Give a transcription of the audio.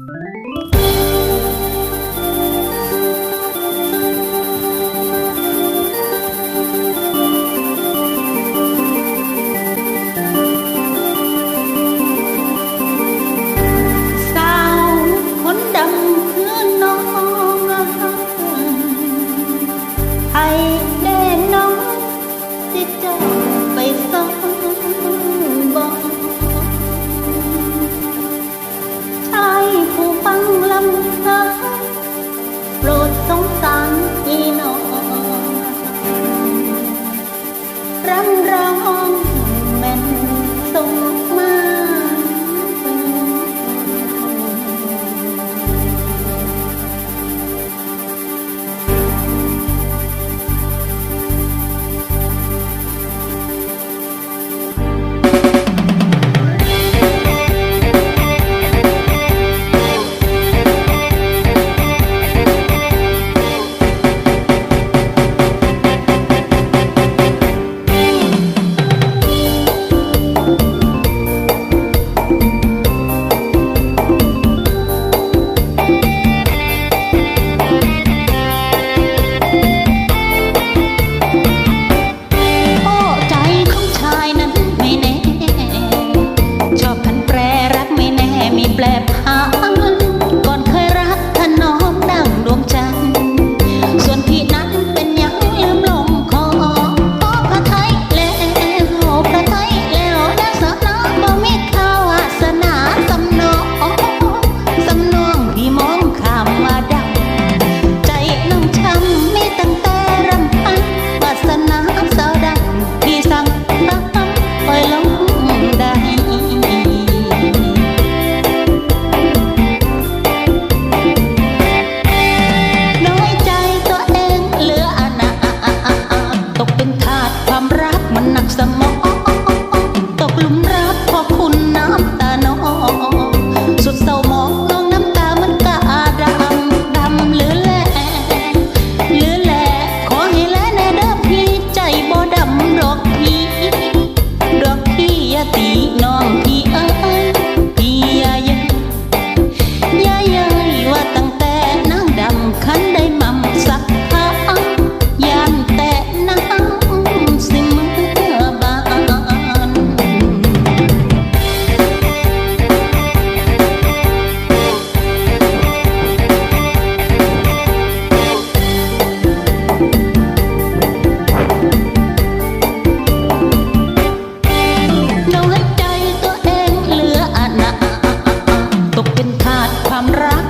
Música ำซ้โปรดสงสารพี่น้องรำร้อง แปลภา ตกเป็นทาสความรัก